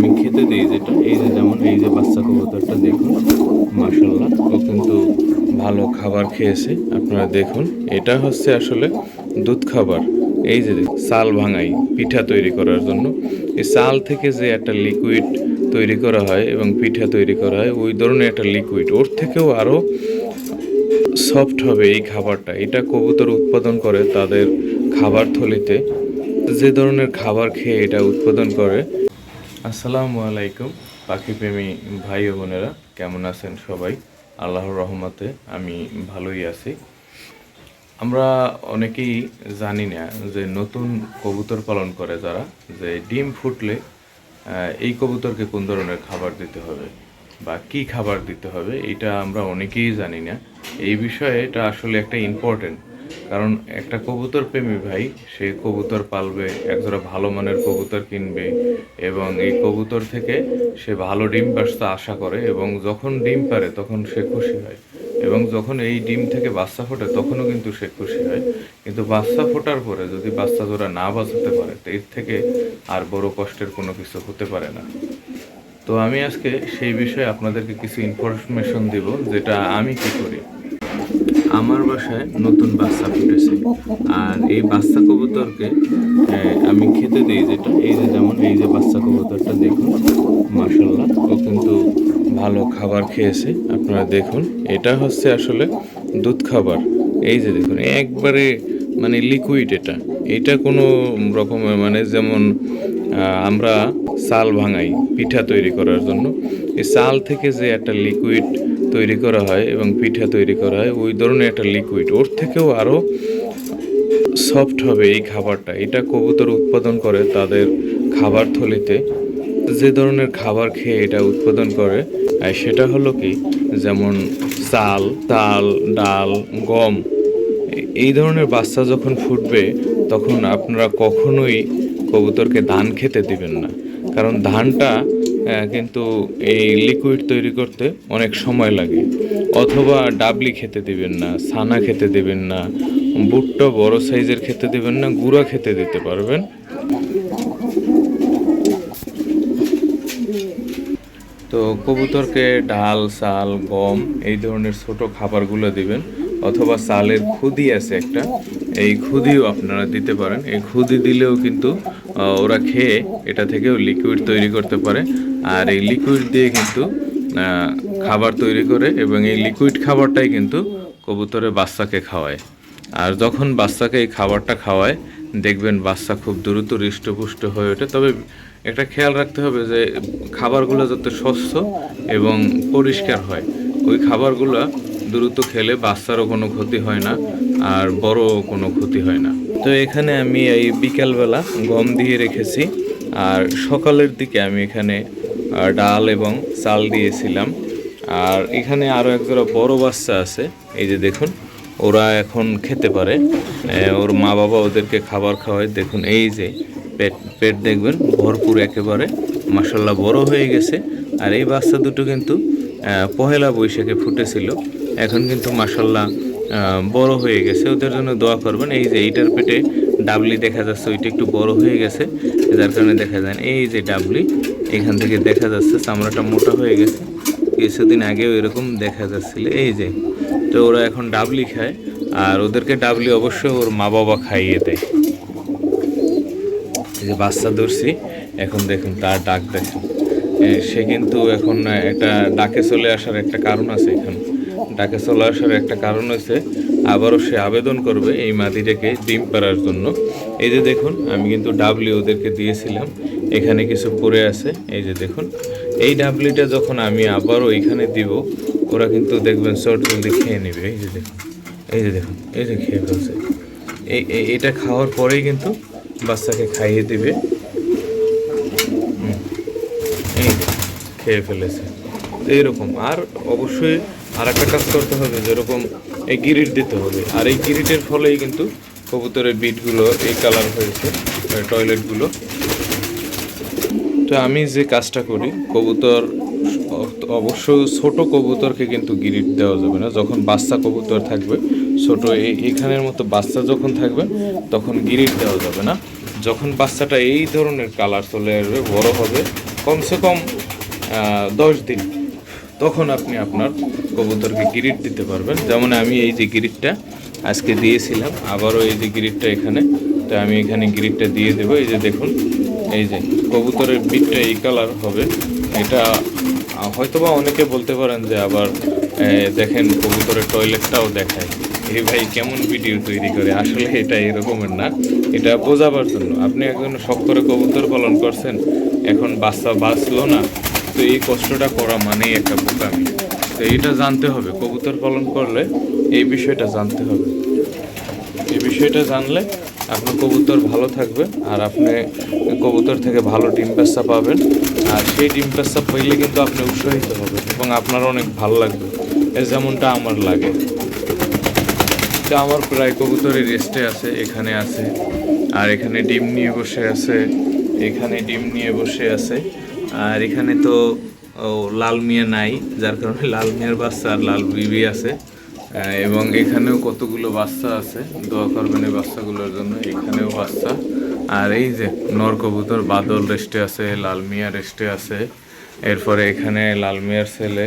আমি খেতে দিই যেটা। এই যে যেমন এই যে বাচ্চা কবুতরটা দেখুন মাসাল্লাহ ও কিন্তু ভালো খাবার খেয়েছে, আপনারা দেখুন। এটা হচ্ছে আসলে দুধ খাবার। এই যে চাল ভাঙাই, পিঠা তৈরি করার জন্য। এই চাল থেকে যে একটা লিকুইড তৈরি করা হয় এবং পিঠা তৈরি করা হয়, ওই ধরনের একটা লিকুইড ওর থেকেও আরও সফট হবে এই খাবারটা। এটা কবুতর উৎপাদন করে তাদের খাবার থলিতে। যে ধরনের খাবার খেয়ে এটা উৎপাদন করে আসসালামু আলাইকুম, পাখিপ্রেমী ভাই ও বোনেরা, কেমন আছেন সবাই? আল্লাহর রহমতে আমি ভালোই আছি। আমরা অনেকেই জানি না যে নতুন কবুতর পালন করে যারা, যে ডিম ফুটলে এই কবুতরকে কোন ধরনের খাবার দিতে হবে বা কি খাবার দিতে হবে, এটা আমরা অনেকেই জানি না। এই বিষয়ে এটা আসলে একটা ইম্পর্টেন্ট কারণ একটা কবুতর প্রেমী ভাই, সে কবুতর পালবে, একজোড়া ভালো মানের কবুতর কিনবে এবং এই কবুতর থেকে সে ভালো ডিম বাচ্চা আশা করে এবং যখন ডিম পারে তখন সে খুশি হয় এবং যখন এই ডিম থেকে বাচ্চা ফোটে তখনও কিন্তু সে খুশি হয়। কিন্তু বাচ্চা ফোটার পরে যদি বাচ্চা জোড়া না বাঁচাতে পারে, তো এর থেকে আর বড় কষ্টের কোনো কিছু হতে পারে না। তো আমি আজকে সেই বিষয়ে আপনাদেরকে কিছু ইনফরমেশন দিব, যেটা আমি কি করি। আমার বাসায় নতুন বাচ্চা ফুটেছে। আর এই বাচ্চা কবুতরকে আমি খেতে দিই যেটা। এই যে যেমন এই যে বাচ্চা কবুতরটা দেখুন মাসাল্লাহ ও কিন্তু ভালো খাবার খেয়েছে। আপনারা দেখুন, এটা হচ্ছে আসলে দুধ খাবার। এই যে দেখুন, একবারে মানে লিকুইড এটা। এটা কোনো রকমের মানে যেমন আমরা চাল ভাঙাই পিঠা তৈরি করার জন্য। এই চাল থেকে যে একটা লিকুইড তৈরি করা হয় এবং পিঠা তৈরি করা হয়। ওই ধরনের একটা লিকুইড ওর থেকেও আরও সফট হবে এই খাবারটা। এটা কবুতর উৎপাদন করে তাদের খাবার থলিতে। যে ধরনের খাবার খেয়ে এটা উৎপাদন করে। আর সেটা হলো কি? যেমন চাল, তাল, ডাল, গম। এই ধরনের বাচ্চা যখন ফুটবে, তখন আপনারা কখনোই কবুতরকে ধান খেতে দিবেন না। কারণ ধানটা কিন্তু এই লিকুইড তৈরি করতে অনেক সময় লাগে। অথবা ডাবলি খেতে দিবেন না, ছানা খেতে দিবেন না, বুটটা বড় সাইজের খেতে দিবেন না, গুঁড়া খেতে দিতে পারবেন। তো কবুতরকে ডাল, চাল, গম এই ধরনের ছোট খাবারগুলো দিবেন। অথবা চালের খুদি আছে একটা, এই খুদিও আপনারা দিতে পারেন। এই খুদি দিলেও কিন্তু ওরা খেয়ে এটা থেকেও লিকুইড তৈরি করতে পারে। আর এই লিকুইড দিয়ে কিন্তু খাবার তৈরি করে এবং এই লিকুইড খাবারটাই কিন্তু কবুতরের বাচ্চাকে খাওয়ায়। আর যখন বাচ্চাকে এই খাবারটা খাওয়ায়, দেখবেন বাচ্চা খুব দ্রুত হৃষ্টপুষ্ট হয়ে ওঠে। তবে একটা খেয়াল রাখতে হবে যে, খাবারগুলো যাতে স্বচ্ছ এবং পরিষ্কার হয়, ওই খাবারগুলো দ্রুত খেলে বাচ্চারও কোনো ক্ষতি হয় না, আর বড় কোনো ক্ষতি হয় না। তো এখানে আমি এই বিকালবেলা গম দিয়ে রেখেছি, আর সকালের দিকে আমি এখানে ডাল এবং চাল দিয়েছিলাম। আর এখানে আরও একজোড়া বড় বাচ্চা আছে, এই যে দেখুন, ওরা এখন খেতে পারে। ওর মা বাবা ওদেরকে খাবার খাওয়ায়। দেখুন, এই যে পেট পেট দেখবেন, ভরপুর একেবারে মাসাল্লাহ বড় হয়ে গেছে। আর এই বাচ্চা দুটো কিন্তু পহেলা বৈশাখে ফুটেছিল। এখন কিন্তু মাসাল্লাহ বড় হয়ে গেছে। ওদের জন্য দোয়া করবেন। এই যে এইটার পেটে ডাবলি দেখা যাচ্ছে, ওইটা একটু বড় হয়ে গেছে। যার কারণে দেখা যায়। এই যে ডাবলি এখান থেকে দেখা যাচ্ছে, চামড়াটা মোটা হয়ে গেছে। কিছুদিন আগেও এরকম দেখা যাচ্ছিল। এই যে, তো ওরা এখন ডাবলি খায়, আর ওদেরকে ডাবলি অবশ্যই ওর মা বাবা খাইয়ে দেয়। এই যে বাচ্চা ধরছি, এখন দেখুন তার ডাক দেখুন। সে কিন্তু এখন একটা ডাকে চলে আসার একটা কারণ আছে এখানে। ডাকে চলে আসার একটা কারণ হয়েছে, আবারও সে আবেদন করবে এই মাটিটাকে ডিম পাড়ার জন্য। এই যে দেখুন, আমি কিন্তু ডাবলি ওদেরকে দিয়েছিলাম, এখানে কিছু পড়ে আছে, এই যে দেখুন। এই ডাবলিটা যখন আমি আবারও এখানে দিব, ওরা কিন্তু দেখবেন চট জলদি খেয়ে নেবে, এই যে দেখুন, এই যে দেখুন, এই যে খেয়ে ফেলছে। এই এটা খাওয়ার পরেই কিন্তু বাচ্চাকে খাইয়ে দিবে। খেয়ে ফেলেছে। তো এরকম, আর অবশ্যই আর একটা কাজ করতে হবে, যেরকম এই গিরিট দিতে হবে। আর এই গিরিটের ফলেই কিন্তু কবুতরের বিটগুলো এই কালার হয়েছে টয়লেটগুলো তো আমি যে কাজটা করি, কবুতর অবশ্য ছোট কবুতরকে কিন্তু গিরিট দেওয়া যাবে না। যখন বাচ্চা কবুতর থাকবে, ছোট এখানের মতো বাচ্চা যখন থাকবে, তখন গিরিট দেওয়া যাবে না। যখন বাচ্চাটা এই ধরনের কালার চলে আসবে, বড় হবে, কমসে কম দশ দিন। তখন আপনি আপনার কবুতরকে গিরিট দিতে পারবেন। যেমন আমি এই যে গিরিটটা আজকে দিয়েছিলাম, আবারও এই যে গিরিটটা এখানে। তো আমি এখানে গিরিটটা দিয়ে দেবো। এই যে দেখুন, এই যে কবুতরের বিটটা এই কালার হবে। এটা হয়তোবা অনেকে বলতে পারেন যে আবার দেখেন কবুতরের টয়লেটটাও দেখায়। এই ভাই কেমন ভিডিও তৈরি করে? আসলে এটা এরকমের না। এটা বোঝাবার জন্য। আপনি একজন শখ করে কবুতর পালন করছেন, এখন বাচ্চা বাঁচলো না তো এই কষ্টটা করা মানেই একটা বোকামি। তো এটা জানতে হবে, কবুতর পালন করলে এই বিষয়টা জানতে হবে। এই বিষয়টা জানলে আপনার কবুতর ভালো থাকবে আর আপনি কবুতর থেকে ভালো ডিম পেস্তা পাবেন। আর সেই ডিম পেস্তা পাইলে কিন্তু আপনি উৎসাহিত হবেন এবং আপনার অনেক ভালো লাগবে। যেমনটা আমার লাগে। তো আমার প্রায় কবুতরের রেস্টে আছে, এখানে আছে। আর এখানে ডিম নিয়ে বসে আছে, এখানে ডিম নিয়ে বসে আছে। আর এখানে তো লাল মিয়া নাই, যার কারণে লাল মিয়ার বাচ্চা আর লাল বিবি আছে। এবং এখানেও কতগুলো বাচ্চা আছে, দোয়া করবেন এই বাচ্চাগুলোর জন্য, এখানেও বাচ্চা। আর এই যে নরকবুতর বাদল রেস্টে আছে, লাল মিয়া রেস্টে আছে। এরপরে এখানে লাল মিয়ার ছেলে,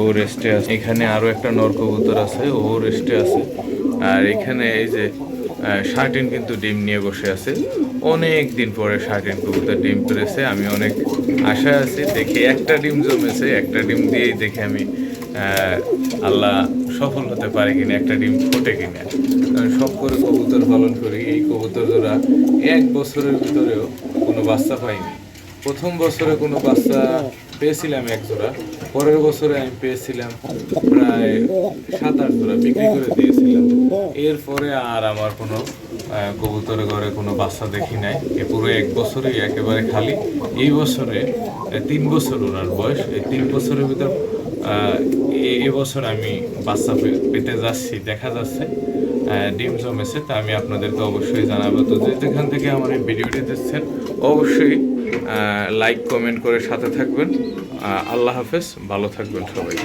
ও রেস্টে আছে। এখানে আরও একটা নর কবুতর আছে ও রেস্টে আছে। আর এখানে এই যে শার্টিন কিন্তু ডিম নিয়ে বসে আছে। অনেক দিন পরে শার্টিন কবুতর ডিম পেরেছে আমি অনেক আশা আছি, দেখি একটা ডিম জমেছে, একটা ডিম দিয়েই দেখে আমি আল্লাহ সফল হতে পারে কিনা, একটা ডিম ফোটে কিনা। কারণ সব করে কবুতর পালন করি, এই কবুতর জোড়া এক বছরের ভিতরেও কোনো বাচ্চা পাইনি। প্রথম বছরে কোনো বাচ্চা পেয়েছিলাম এক জোড়া পরের বছরে আমি পেয়েছিলাম প্রায় সাত, আট জোড়া বিক্রি করে দিয়েছিলাম। এরপরে আর আমার কোনো কবুতরের ঘরে কোনো বাচ্চা দেখি নাই। এ পুরো এক বছরই একেবারে খালি। এই বছরে তিন বছর ওনার বয়স। এই তিন বছরের ভিতর এবছর আমি বাচ্চা পেতে যাচ্ছি, দেখা যাচ্ছে। ডিম জমেছে, তা আমি আপনাদেরকে অবশ্যই জানাব। তো যেখান থেকে আমার এই ভিডিওটি দেখছেন, অবশ্যই লাইক কমেন্ট করে সাথে থাকবেন। আল্লাহ হাফেজ, ভালো থাকবেন সবাই।